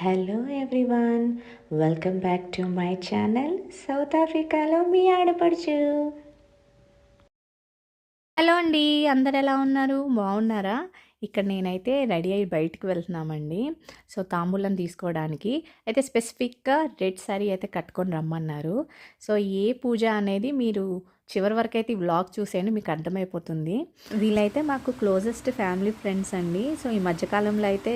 Hello everyone welcome back to my channel south ఆఫ్రికాలో మీ ఆడపడుచు హలో అండి అందరు ఎలా ఉన్నారు? బాగున్నారా? ఇక్కడ నేనైతే రెడీ అయ్యి బయటికి వెళ్తున్నామండి. సో తాంబూలం తీసుకోవడానికి అయితే స్పెసిఫిక్గా రెడ్ శారీ అయితే కట్టుకొని రమ్మన్నారు. సో ఏ పూజ అనేది మీరు చివరి వరకు అయితే ఈ వ్లాగ్ చూసేయండి మీకు అర్థమైపోతుంది. వీళ్ళైతే మాకు క్లోజెస్ట్ ఫ్యామిలీ ఫ్రెండ్స్ అండి. సో ఈ మధ్యకాలంలో అయితే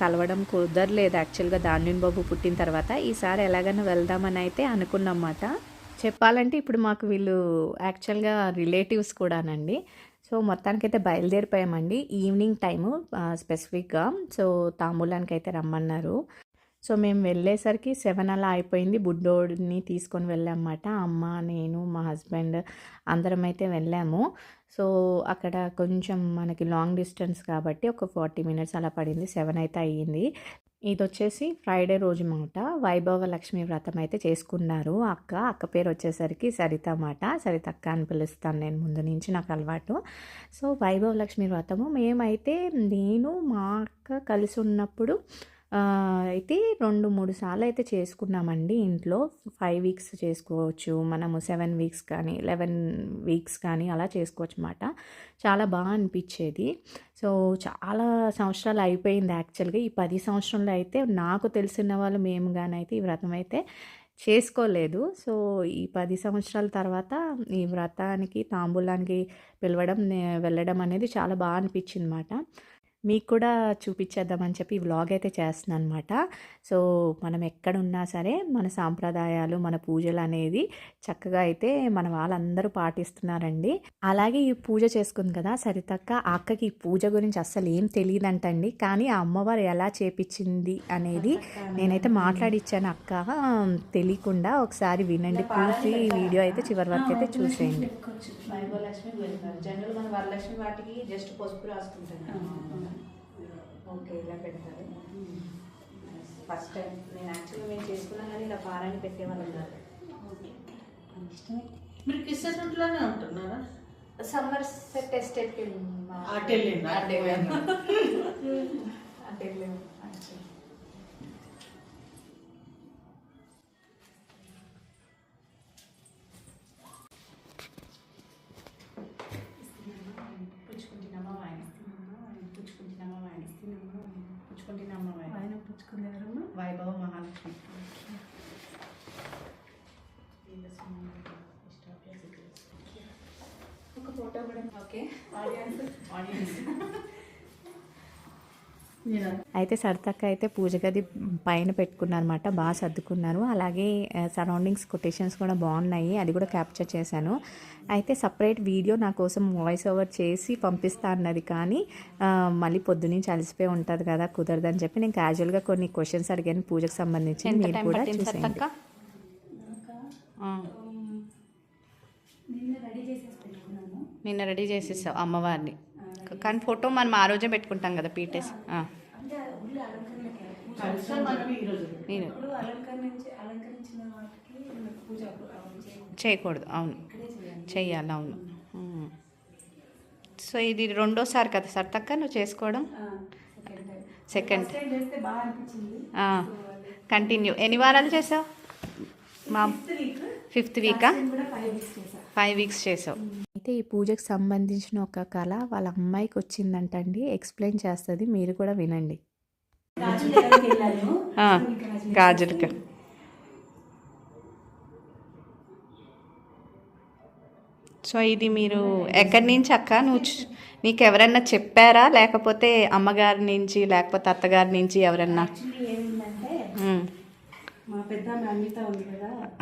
కలవడం కుదరలేదు యాక్చువల్గా. దానిని బాబు పుట్టిన తర్వాత ఈసారి ఎలాగైనా వెళ్దామని అయితే అనుకున్నమాట చెప్పాలంటే ఇప్పుడు మాకు వీళ్ళు యాక్చువల్గా రిలేటివ్స్ కూడానండి. సో మొత్తానికైతే బయలుదేరిపోయామండి. ఈవినింగ్ టైము స్పెసిఫిక్గా సో తాంబూలానికి అయితే రమ్మన్నారు. సో మేము వెళ్ళేసరికి సెవెన్ అలా అయిపోయింది. బుడ్డోడిని తీసుకొని వెళ్ళామన్నమాట. అమ్మ నేను మా హస్బెండ్ అందరం అయితే వెళ్ళాము. సో అక్కడ కొంచెం మనకి లాంగ్ డిస్టెన్స్ కాబట్టి ఒక ఫార్టీ మినిట్స్ అలా పడింది. సెవెన్ అయితే అయ్యింది. ఇది వచ్చేసి ఫ్రైడే రోజు మాట వైభవ లక్ష్మి వ్రతం అయితే చేసుకున్నారు అక్క. అక్క పేరు వచ్చేసరికి సరిత మాట సరిత అక్క అని పిలుస్తాను నేను. ముందు నుంచి నాకు అలవాటు. సో వైభవ లక్ష్మి వ్రతము. మేమైతే నేను మా అక్క కలిసి ఉన్నప్పుడు అయితే రెండు మూడు సార్లు అయితే చేసుకున్నామండి ఇంట్లో. ఫైవ్ వీక్స్ చేసుకోవచ్చు మనము సెవెన్ వీక్స్ కానీ లెవెన్ వీక్స్ కానీ అలా చేసుకోవచ్చు అన్నమాట చాలా బాగా అనిపించేది. సో చాలా సంవత్సరాలు అయిపోయింది యాక్చువల్గా ఈ పది సంవత్సరంలో అయితే నాకు తెలిసిన వాళ్ళు మేము కానీ ఈ వ్రతం అయితే చేసుకోలేదు. సో ఈ పది సంవత్సరాల తర్వాత ఈ వ్రతానికి తాంబూలానికి పిలవడం వెళ్ళడం అనేది చాలా బాగా అనిపించింది అనమాట మీకు కూడా చూపించేద్దామని చెప్పి ఈ వ్లాగ్ అయితే చేస్తున్నాను అనమాట సో మనం ఎక్కడున్నా సరే మన సాంప్రదాయాలు మన పూజలు అనేది చక్కగా అయితే మన వాళ్ళందరూ పాటిస్తున్నారండి. అలాగే ఈ పూజ చేసుకుంది కదా సరితక్క అక్కకి ఈ పూజ గురించి అస్సలు ఏం తెలియదంటండి. కానీ ఆ అమ్మవారు ఎలా చేపించింది అనేది నేనైతే మాట్లాడిచ్చాను అక్క. తెలియకుండా ఒకసారి వినండి. పూర్తి వీడియో అయితే చివరి వరకు అయితే చూసేయండి. జనరల్ మన వరలక్ష్మి వాటికి జస్ట్ పసుపు రాసుకుంటాను ఓకే ఇలా పెడతారు. ఫస్ట్ టైం నేను యాక్చువల్గా మేము చేసుకున్నాం కానీ ఇలా పారాయణ పెట్టేవాళ్ళం కాదు. మీరు కిస్సెస్ ఇంట్లోనే ఉంటున్నారా? సమ్మర్ సెట్ అటు వెళ్ళిండ్రా? అంటే అంటే వెళ్ళాము ఫోటో కూడా ఓకే ఆడియన్స్ ఆడియన్స్ నేను అయితే సరితక్క అయితే పూజ గది పైన పెట్టుకున్నారు అనమాట బాగా సర్దుకున్నారు. అలాగే సరౌండింగ్స్ కొటేషన్స్ కూడా బాగున్నాయి. అది కూడా క్యాప్చర్ చేశాను. అయితే సపరేట్ వీడియో నా కోసం వాయిస్ ఓవర్ చేసి పంపిస్తా అన్నది కానీ మళ్ళీ పొద్దునుంచి అలసిపోయి ఉంటుంది కదా కుదరదని చెప్పి నేను క్యాజువల్గా కొన్ని క్వశ్చన్స్ అడిగాను. పూజకు సంబంధించి మీరు కూడా చూసేయండి. నిన్న రెడీ చేసేసావు అమ్మవారిని. కానీ ఫోటో మనం ఆ రోజే పెట్టుకుంటాం కదా పీటేసి. నేను చేయకూడదు. అవును. చెయ్యాలి అవును. సో ఇది రెండోసారి కదా సార్ తక్క నువ్వు చేసుకోవడం? సెకండ్ కంటిన్యూ ఎన్ని వారాలు చేసావు? మా ఫిఫ్త్ వీక్ ఫైవ్ వీక్స్ చేసావు. అయితే ఈ పూజకు సంబంధించిన ఒక కళ వాళ్ళ అమ్మాయికి వచ్చిందంటండి. ఎక్స్ప్లెయిన్ చేస్తుంది. మీరు కూడా వినండి. గాజులకి సో ఇది మీరు ఎక్కడి నుంచి అక్క? నువ్వు నీకు ఎవరన్నా చెప్పారా? లేకపోతే అమ్మగారి నుంచి లేకపోతే అత్తగారి నుంచి ఎవరన్నా?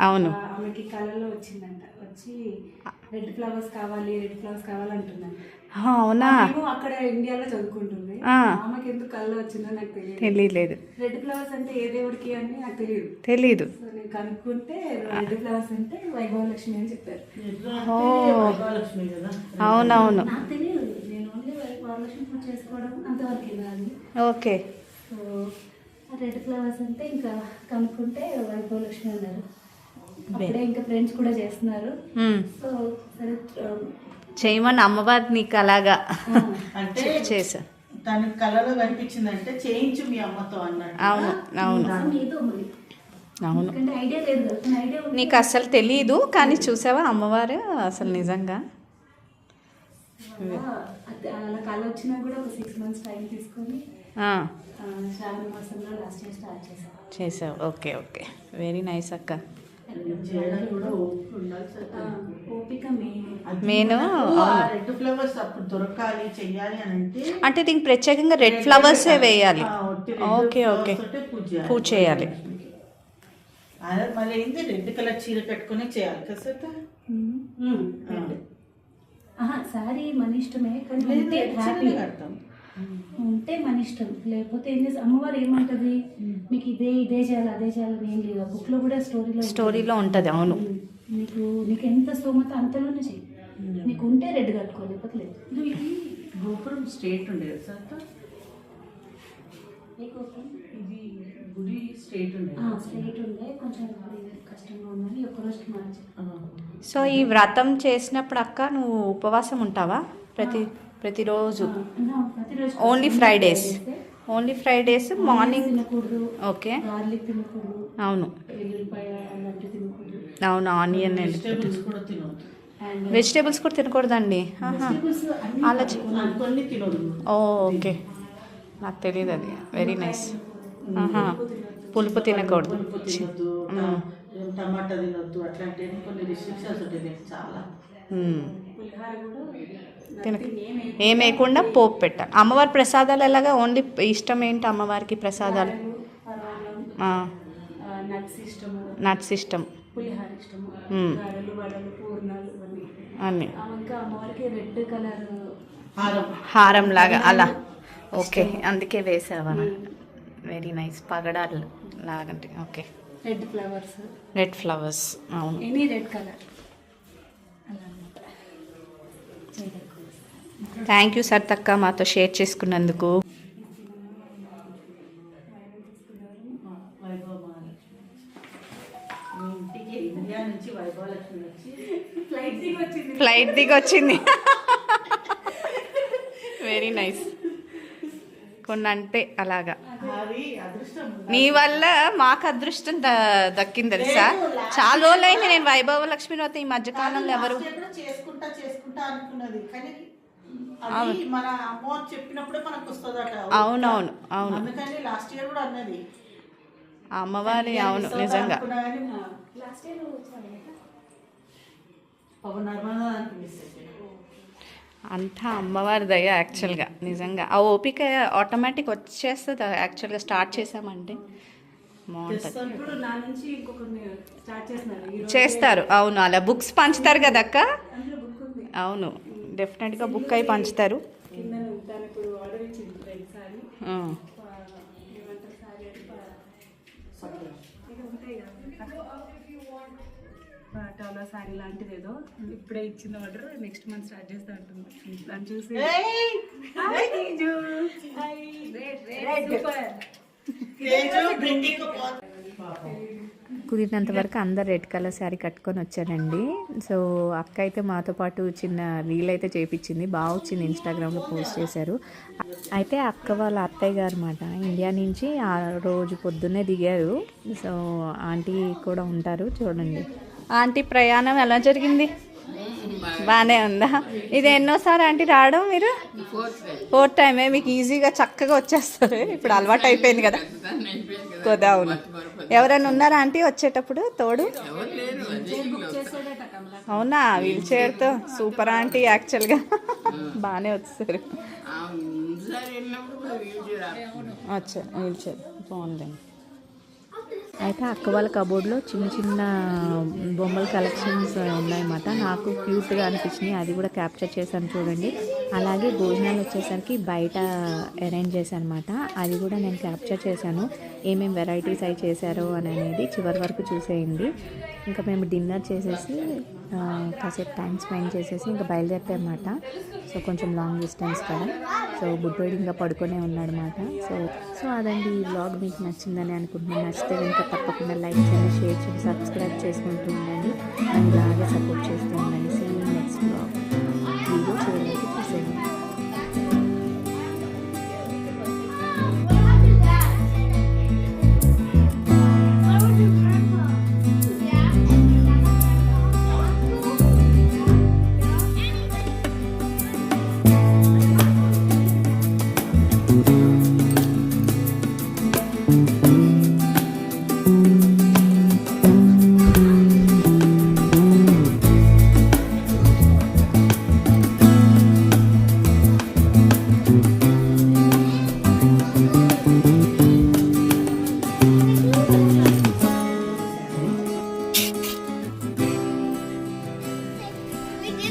అవును. ఆమెకి కళలో వచ్చిందంట. వచ్చి రెడ్ ఫ్లవర్స్ కావాలి రెడ్ ఫ్లవర్స్ కావాలంటుందంట ఆ, అవునా? అక్కడ ఇండియాలో చదువుకుంటుంది. ఆ. ఆమెకి ఎందుకు కళ్ళు వచ్చిందో నాకు తెలియదు. తెలియలేదు రెడ్ ఫ్లవర్స్ అంటే ఏ దేవుడికి అని నాకు తెలియదు. తెలీదు. సో నేను కనుక్కుంటే రెడ్ ఫ్లవర్స్ అంటే వైభవలక్ష్మి అని చెప్పారు. అవునవును. నాకు తెలియదు. నేను ఓన్లీ వైభవలక్ష్మి పూజ చేసుకోవడం అంతవరకు వెళ్ళాలి ఓకే. సో రెడ్ ఫ్లవర్స్ అంటే ఇంకా కనుక్కుంటే వైభవలక్ష్మి అన్నారు. అప్పుడే ఇంకా ఫ్రెండ్స్ కూడా చేస్తున్నారు. సో సరే చేయమని అమ్మవారి నీకు అలాగా అంటే చేసా దానికి కళలో కనిపించిందంటే చేయించు మీ అమ్మతో అన్నట్టు అవును అవును. అసలు అవును. నీకు అస్సలు తెలియదు కానీ చూసావా అమ్మవారు? అసలు నిజంగా. అది అలా కళ వచ్చినా కూడా ఒక సిక్స్ మంత్స్ టైం తీసుకొని ఆ, ఆ, శ్రావణ మాసంలో లాస్ట్ ఇయర్ స్టార్ట్ చేసాం చేసావు ఓకే ఓకే. వెరీ నైస్ అక్క. చేయడానికి కూడా ఓపిక ఉండాలి సార్. ఆ, ఓపిక మెయిన్. అది నేను. రెడ్ ఫ్లవర్స్ అప్పుడు దొరకాలి చెయ్యాలి అని అంటే అంటే దీనికి ప్రత్యేకంగా రెడ్ ఫ్లవర్సే వేయాలి. Okay okay. పూజ చేయాలి. అదే మళ్ళీ ఏంది? రెడ్ కలర్ చీర కట్టుకునే చేయాలి కదా సార్. సారీ మన ఇష్టమే కానీ కడతాం. ఉంటే మన ఇష్టం. లేకపోతే ఏం చేసి అమ్మవారు ఏమంటది? మీకు ఇదే ఇదే చేయాలి అదే చేయాలని ఏం లేదు. బుక్లో కూడా స్టోరీలో స్టోరీలో ఉంటుంది అవును. నీకు నీకు ఎంత స్తోమత అంతలోనే చెయ్యి. నీకు ఉంటే రెడ్ కట్టుకో లేకపోతే లేదు. ఇది గోపురం స్ట్రేట్ ఉండేది సార్ ఇది గుడి స్ట్రేట్ ఉండేది స్ట్రైట్ ఉండే. కొంచెం కష్టంగా ఉందని ఒక్క రోజుకి మార్చి. సో ఈ వ్రతం చేసినప్పుడు అక్క నువ్వు ఉపవాసం ఉంటావా? ప్రతి ప్రతిరోజు? Only Fridays only Fridays morning okay. అవును. అవును ఆనియన్ వెజిటేబుల్స్ కూడా తినవద్దు అండ్ వెజిటేబుల్స్ కూడా తినకూడదండి. అలా ఓకే. నాకు తెలియదు అది. వెరీ నైస్ పులుపు తినకూడదు. టమాటా తినొద్దు. అట్లాంటివి కొన్ని రిస్ట్రిక్షన్స్ ఉంటాయి. చాలా ఏం వేయకుండా పోపు పెట్టాలి అమ్మవారి ప్రసాదాలు ఎలాగా? ఓన్లీ ఇష్టం ఏంటి అమ్మవారికి ప్రసాదాలు? నట్స్ ఇష్టం. పులిహార ఇష్టము. మ్మ్. గారెలు వడలు పూర్ణాలు ఇవన్నీ. అన్నీ. ఆ, ఇంకా అమ్మవారికి రెడ్ కలర్ హారం. హారం లాగా అలా. ఓకే. అందుకే వేసావా? Very nice. పగడాలు లాగంటే okay. Red flowers. Red flowers. అవును. Any red colour. Thank you సర్తక్క మాతో షేర్ చేసుకున్నందుకు. ఫ్లైట్ దిగి వచ్చింది. వెరీ నైస్ కొన్ని అంటే అలాగా. నీ వల్ల మాకు అదృష్టం ద- దక్కింది తెలుసా? చాలా రోజులైంది నేను వైభవ లక్ష్మి వ్రతం ఈ మధ్యకాలంలో ఎవరు అనుకున్నది. కానీ అది మన అమ్మ చెప్పినప్పుడే మనకు వస్తుందట అవునవును అవును. అందుకని లాస్ట్ ఇయర్ కూడా అన్నది. అమ్మవారి అవును నిజంగా. అంతా అమ్మవారి దయ యాక్చువల్గా నిజంగా. ఆ ఓపిక ఆటోమేటిక్ వచ్చేస్తుంది యాక్చువల్గా స్టార్ట్ చేసామంటే. బాగుంటుంది. చేస్తారు అవును. అలా బుక్స్ పంచుతారు కదా అక్క అవును. డెఫినెట్గా బుక్ అయి పంచుతారు. కింద దాని ఇప్పుడు ఆర్డర్ ఇచ్చింది రెడ్ సారీ లాంటిది ఏదో. ఇప్పుడే ఇచ్చిన ఆర్డర్ నెక్స్ట్ మంత్ స్టార్ట్ చేస్తా ఉంటుంది దాన్ని చూసి సూపర్. కుదిరినంత వరకు అందరు రెడ్ కలర్ శారీ కట్టుకొని వచ్చానండి సో అక్క అయితే మాతో పాటు చిన్న రీల్ అయితే చేపించింది. బాగా వచ్చింది ఇన్స్టాగ్రామ్లో పోస్ట్ చేశారు. అయితే అక్క వాళ్ళ అత్తయ్య గారు అనమాట ఇండియా నుంచి ఆ రోజు పొద్దున్నే దిగారు. సో ఆంటీ కూడా ఉంటారు. చూడండి. ఆంటీ ప్రయాణం ఎలా జరిగింది? బాగానే ఉందా? ఇది ఎన్నోసారి ఆంటీ రావడం మీరు? ఫోర్త్ టైమే మీకు ఈజీగా చక్కగా వచ్చేస్తారు ఇప్పుడు అలవాటు అయిపోయింది కదా. కదా అవును ఎవరైనా ఉన్నారా ఆంటీ వచ్చేటప్పుడు? తోడు? అవునా? వీల్ చైర్తో సూపర్ ఆంటీ యాక్చువల్గా. బాగానే వచ్చేసారు. వచ్చా వీల్ చైర్. బాగుందండి. అయితే అక్క వాళ్ళ కబోర్డ్లో చిన్న చిన్న బొమ్మల కలెక్షన్స్ ఉన్నాయన్నమాట. నాకు క్యూట్గా అనిపించినాయి. అది కూడా క్యాప్చర్ చేశాను చూడండి. అలాగే భోజనాలు వచ్చేసరికి బయట అరేంజ్ చేశానమాట. అది కూడా నేను క్యాప్చర్ చేశాను. ఏమేమి వెరైటీస్ అవి చేశారో అని అనేది చివరి వరకు చూసేయండి. ఇంకా మేము డిన్నర్ చేసేసి కాసేపు టైం స్పెండ్ చేసేసి ఇంకా బయలుదేరిపోయామాట సో కొంచెం లాంగ్ డిస్టెన్స్ కదా. సో బుడ్డోడు ఇంకా పడుకొనే ఉన్నాడనమాట సో సో అదండి ఈ వ్లాగ్ మీకు నచ్చిందని అనుకుంటున్నాను. నచ్చితే ఇంకా తప్పకుండా లైక్ చేయండి షేర్ చేయండి సబ్స్క్రైబ్ చేసుకుంటూ ఉండండి. అండ్ ఇలాగే సపోర్ట్ చేస్తూ ఉండండి.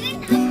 didn't